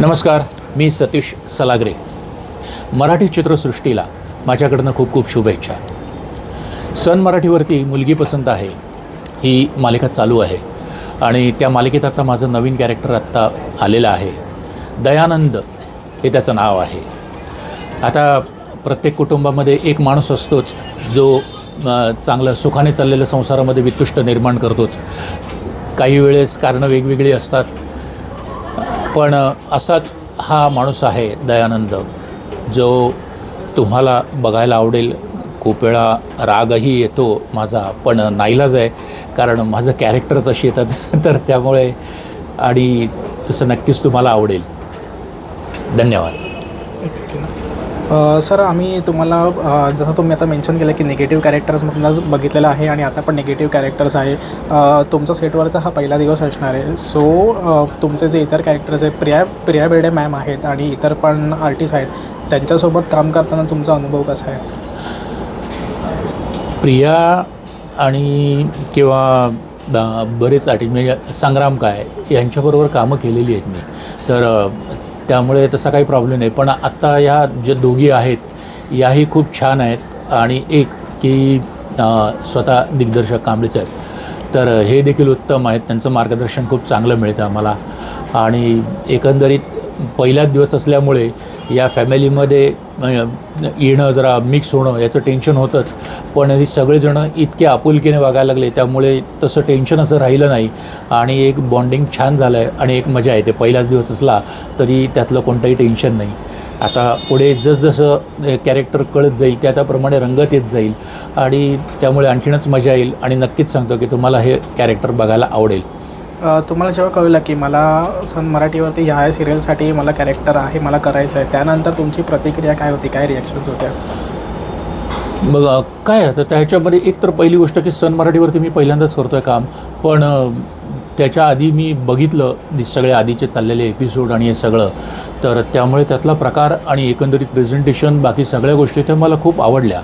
नमस्कार मी सतीश सलागरे. मराठी चित्रसृष्टीला माझ्याकडनं खूप खूप शुभेच्छा. सन मराठीवरती मुलगी पसंत आहे ही मालिका चालू आहे आणि त्या मालिकेत आता माझं नवीन कॅरेक्टर आत्ता आलेलं आहे दयानंद हे त्याचं नाव आहे. आता प्रत्येक कुटुंबामध्ये एक माणूस असतोच जो चांगलं सुखाने चाललेल्या संसारामध्ये वितुष्ट निर्माण करतोच. काही वेळेस कारणं वेगवेगळी असतात पण असाच हा माणूस आहे दयानंद जो तुम्हाला बघायला आवडेल खूप वेळा रागही येतो माझा पण नाईलाज आहे कारण माझं कॅरेक्टरच अशी येतात तर त्यामुळे आणि तसं नक्कीच तुम्हाला आवडेल. धन्यवाद. सर आम्ही तुम्हाला जसं तुम्ही आता मेन्शन केलं की निगेटिव्ह कॅरेक्टर्समधूनच बघितलेलं आहे आणि आता पण निगेटिव्ह कॅरेक्टर्स आहे. तुमचा सेटवरचा हा पहिला दिवस असणार आहे. सो तुमचे जे इतर कॅरेक्टर्स आहेत प्रिया प्रिया बेर्डे मॅम आहेत आणि इतर पण आर्टिस्ट आहेत त्यांच्यासोबत काम करताना तुमचा अनुभव कसा आहे? प्रिया आणि किंवा ब- बरेच आर्टिस्ट म्हणजे संग्राम काय यांच्याबरोबर कामं केलेली आहेत मी. तर त्यामुळे तसा काही प्रॉब्लेम नाही. पण आत्ता ह्या ज्या दोघी आहेत याही खूप छान आहेत. आणि एक की स्वतः दिग्दर्शक कांबळेच आहेत. तर हे देखील उत्तम आहेत. त्यांचं मार्गदर्शन खूप चांगलं मिळतं आम्हाला. आणि एकंदरीत पहिलाच दिवस असल्यामुळे या फॅमिलीमध्ये येणं जरा मिक्स होणं याचं टेन्शन होतंच. पण हे सगळेजणं इतके आपुलकीने वागायला लागले त्यामुळे तसं टेन्शन असं राहिलं नाही. आणि एक बॉन्डिंग छान झालं आहे आणि एक मजा येते. पहिलाच दिवस असला तरी त्यातलं कोणतंही टेन्शन नाही. आता पुढे जसजसं कॅरेक्टर कळत जाईल त्या त्याप्रमाणे रंगत येत जाईल. आणि त्यामुळे आणखीनच मजा येईल. आणि नक्कीच सांगतो की तुम्हाला हे कॅरेक्टर बघायला आवडेल. तुम्हाला जेव्हा कळलं की मला सन मराठीवरती ह्या सिरियलसाठी मला कॅरेक्टर आहे मला करायचं आहे त्यानंतर तुमची प्रतिक्रिया काय होती काय रिॲक्शन्स होत्या? मग काय आता त्याच्यामध्ये एक तर पहिली गोष्ट की सन मराठीवरती मी पहिल्यांदाच करतो आहे काम पण त्याच्या आधी मी बघितलं सगळे आधीचे चाललेले एपिसोड आणि हे सगळं तर त्यामुळे त्यातला प्रकार आणि एकंदरीत प्रेझेंटेशन बाकी सगळ्या गोष्टी त्या मला खूप आवडल्या.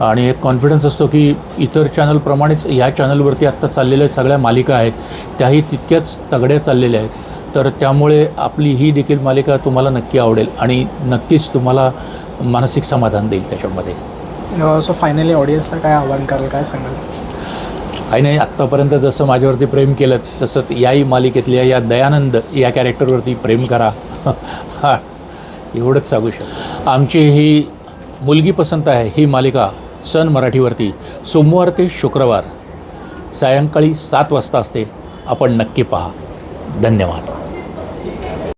आणि एक कॉन्फिडन्स असतो की इतर चॅनलप्रमाणेच या चॅनलवरती आत्ता चाललेल्या सगळ्या मालिका आहेत त्याही तितक्याच तगड्या चाललेल्या आहेत. तर त्यामुळे आपली ही देखील मालिका तुम्हाला नक्की आवडेल आणि नक्कीच तुम्हाला मानसिक समाधान देईल त्याच्यामध्ये. सो फायनली ऑडियन्सला काय आव्हान कराल काय सांगाल? काही नाही आत्तापर्यंत जसं माझ्यावरती प्रेम केलं तसंच याही मालिकेतल्या या दयानंद या कॅरेक्टरवरती प्रेम करा. हा एवढंच सांगू शकतो. आमची ही मुलगी पसंत आहे ही मालिका सन मराठीवरती सोमवार ते शुक्रवार सायंकाळी सात वाजता असते. आपण नक्की पहा. धन्यवाद.